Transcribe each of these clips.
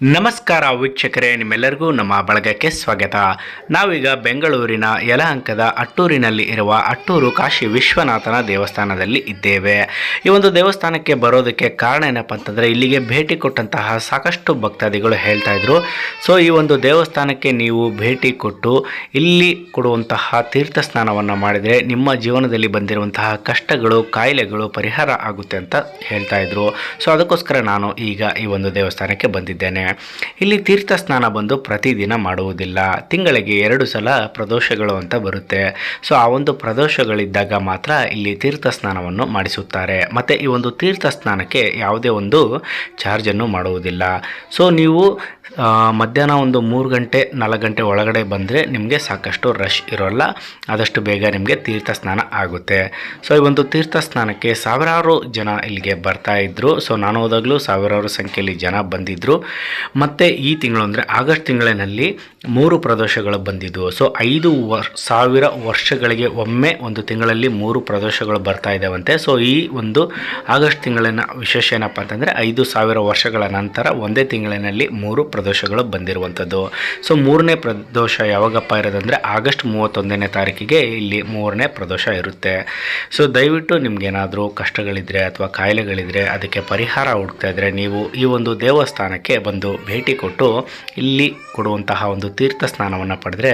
ನಮಸ್ಕಾರ ವೀಕ್ಷಕರೇ, ನಿಮ್ಮೆಲ್ಲರಿಗೂ ನಮ್ಮ ಬಳಗಕ್ಕೆ ಸ್ವಾಗತ. ನಾವೀಗ ಬೆಂಗಳೂರಿನ ಯಲಹಂಕದ ಅಟ್ಟೂರಿನಲ್ಲಿ ಇರುವ ಅಟ್ಟೂರು ಕಾಶಿ ವಿಶ್ವನಾಥನ ದೇವಸ್ಥಾನದಲ್ಲಿ ಇದ್ದೇವೆ. ಈ ಒಂದು ದೇವಸ್ಥಾನಕ್ಕೆ ಬರೋದಕ್ಕೆ ಕಾರಣ ಏನಪ್ಪ ಅಂತಂದರೆ, ಇಲ್ಲಿಗೆ ಭೇಟಿ ಕೊಟ್ಟಂತಹ ಸಾಕಷ್ಟು ಭಕ್ತಾದಿಗಳು ಹೇಳ್ತಾ ಇದ್ರು. ಸೊ ಈ ಒಂದು ದೇವಸ್ಥಾನಕ್ಕೆ ನೀವು ಭೇಟಿ ಕೊಟ್ಟು, ಇಲ್ಲಿ ಕೊಡುವಂತಹ ತೀರ್ಥ ಸ್ನಾನವನ್ನು ಮಾಡಿದರೆ ನಿಮ್ಮ ಜೀವನದಲ್ಲಿ ಬಂದಿರುವಂತಹ ಕಷ್ಟಗಳು, ಕಾಯಿಲೆಗಳು ಪರಿಹಾರ ಆಗುತ್ತೆ ಅಂತ ಹೇಳ್ತಾ ಇದ್ರು. ಸೊ ಅದಕ್ಕೋಸ್ಕರ ನಾನು ಈಗ ಈ ಒಂದು ದೇವಸ್ಥಾನಕ್ಕೆ ಬಂದಿದ್ದೇನೆ. ಇಲ್ಲಿ ತೀರ್ಥ ಸ್ನಾನ ಬಂದು ಪ್ರತಿದಿನ ಮಾಡುವುದಿಲ್ಲ. ತಿಂಗಳಿಗೆ ಎರಡು ಸಲ ಪ್ರದೋಷಗಳು ಅಂತ ಬರುತ್ತೆ. ಸೊ ಆ ಒಂದು ಪ್ರದೋಷಗಳಿದ್ದಾಗ ಮಾತ್ರ ಇಲ್ಲಿ ತೀರ್ಥ ಸ್ನಾನವನ್ನು ಮಾಡಿಸುತ್ತಾರೆ. ಮತ್ತು ಈ ಒಂದು ತೀರ್ಥ ಸ್ನಾನಕ್ಕೆ ಯಾವುದೇ ಒಂದು ಚಾರ್ಜನ್ನು ಮಾಡುವುದಿಲ್ಲ. ಸೊ ನೀವು ಮಧ್ಯಾಹ್ನ ಒಂದು ಮೂರು ಗಂಟೆ, ನಾಲ್ಕು ಗಂಟೆ ಒಳಗಡೆ ಬಂದರೆ ನಿಮಗೆ ಸಾಕಷ್ಟು ರಶ್ ಇರೋಲ್ಲ. ಆದಷ್ಟು ಬೇಗ ನಿಮಗೆ ತೀರ್ಥ ಸ್ನಾನ ಆಗುತ್ತೆ. ಸೊ ಈ ಒಂದು ತೀರ್ಥ ಸ್ನಾನಕ್ಕೆ ಸಾವಿರಾರು ಜನ ಇಲ್ಲಿಗೆ ಬರ್ತಾ ಇದ್ದರು ಸೊ ನಾನು ಹೋದಾಗಲೂ ಸಾವಿರಾರು ಸಂಖ್ಯೆಯಲ್ಲಿ ಜನ ಬಂದಿದ್ದರು ಮತ್ತು ಈ ತಿಂಗಳು ಅಂದರೆ ಆಗಸ್ಟ್ ತಿಂಗಳಿನಲ್ಲಿ ಮೂರು ಪ್ರದೋಷಗಳು ಬಂದಿದ್ದವು ಸೊ ಐದು ವರ್, ಸಾವಿರ ವರ್ಷಗಳಿಗೆ ಒಮ್ಮೆ ಒಂದು ತಿಂಗಳಲ್ಲಿ ಮೂರು ಪ್ರದೋಷಗಳು ಬರ್ತಾ ಇದ್ದಾವಂತೆ ಸೊ ಈ ಒಂದು ಆಗಸ್ಟ್ ತಿಂಗಳಿನ ವಿಶೇಷ ಏನಪ್ಪ ಅಂತಂದರೆ ಐದು ಸಾವಿರ ವರ್ಷಗಳ ನಂತರ ಒಂದೇ ತಿಂಗಳಿನಲ್ಲಿ ಮೂರು ಪ್ರದೋಷಗಳು ಬಂದಿರುವಂಥದ್ದು. ಸೊ ಮೂರನೇ ಪ್ರದೋಷ ಯಾವಾಗಪ್ಪ ಇರೋದಂದರೆ ಆಗಸ್ಟ್ ಮೂವತ್ತೊಂದನೇ ತಾರೀಕಿಗೆ ಇಲ್ಲಿ ಮೂರನೇ ಪ್ರದೋಷ ಇರುತ್ತೆ. ಸೊ ದಯವಿಟ್ಟು ನಿಮಗೇನಾದರೂ ಕಷ್ಟಗಳಿದ್ರೆ ಅಥವಾ ಕಾಯಿಲೆಗಳಿದ್ರೆ ಅದಕ್ಕೆ ಪರಿಹಾರ ಹುಡುಕ್ತಾ ಇದ್ದರೆ ನೀವು ಈ ಒಂದು ದೇವಸ್ಥಾನಕ್ಕೆ ಬಂದು ಭೇಟಿ ಕೊಟ್ಟು ಇಲ್ಲಿ ಕೊಡುವಂತಹ ಒಂದು ತೀರ್ಥ ಸ್ನಾನವನ್ನು ಪಡೆದ್ರೆ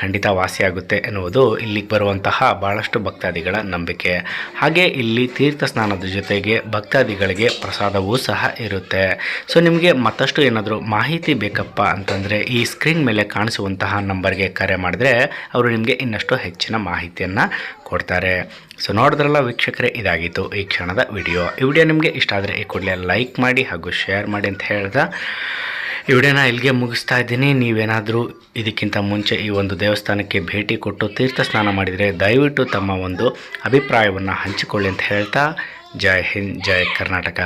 ಖಂಡಿತ ವಾಸಿಯಾಗುತ್ತೆ ಎನ್ನುವುದು ಇಲ್ಲಿಗೆ ಬರುವಂತಹ ಭಾಳಷ್ಟು ಭಕ್ತಾದಿಗಳ ನಂಬಿಕೆ. ಹಾಗೆ ಇಲ್ಲಿ ತೀರ್ಥ ಸ್ನಾನದ ಜೊತೆಗೆ ಭಕ್ತಾದಿಗಳಿಗೆ ಪ್ರಸಾದವೂ ಸಹ ಇರುತ್ತೆ. ಸೊ ನಿಮಗೆ ಮತ್ತಷ್ಟು ಏನಾದರೂ ಮಾಹಿತಿ ಬೇಕಪ್ಪ ಅಂತಂದರೆ ಈ ಸ್ಕ್ರೀನ್ ಮೇಲೆ ಕಾಣಿಸುವಂತಹ ನಂಬರ್ಗೆ ಕರೆ ಮಾಡಿದ್ರೆ ಅವರು ನಿಮಗೆ ಇನ್ನಷ್ಟು ಹೆಚ್ಚಿನ ಮಾಹಿತಿಯನ್ನು ಕೊಡ್ತಾರೆ. ಸೊ ನೋಡಿದ್ರಲ್ಲ ವೀಕ್ಷಕರೇ, ಇದಾಗಿತ್ತು ಈ ಕ್ಷಣದ ವಿಡಿಯೋ. ಈ ವಿಡಿಯೋ ನಿಮಗೆ ಇಷ್ಟ ಆದರೆ ಈ ಕೂಡಲೇ ಲೈಕ್ ಮಾಡಿ ಹಾಗೂ ಶೇರ್ ಮಾಡಿ ಅಂತ ಹೇಳ್ದ ಈ ವಿಡಿಯೋನ ಇಲ್ಲಿಗೆ ಮುಗಿಸ್ತಾ ಇದ್ದೀನಿ. ನೀವೇನಾದರೂ ಇದಕ್ಕಿಂತ ಮುಂಚೆ ಈ ಒಂದು ದೇವಸ್ಥಾನಕ್ಕೆ ಭೇಟಿ ಕೊಟ್ಟು ತೀರ್ಥ ಸ್ನಾನ ಮಾಡಿದರೆ ದಯವಿಟ್ಟು ತಮ್ಮ ಒಂದು ಅಭಿಪ್ರಾಯವನ್ನು ಹಂಚಿಕೊಳ್ಳಿ ಅಂತ ಹೇಳ್ತಾ, ಜೈ ಹಿಂದ್, ಜೈ ಕರ್ನಾಟಕ.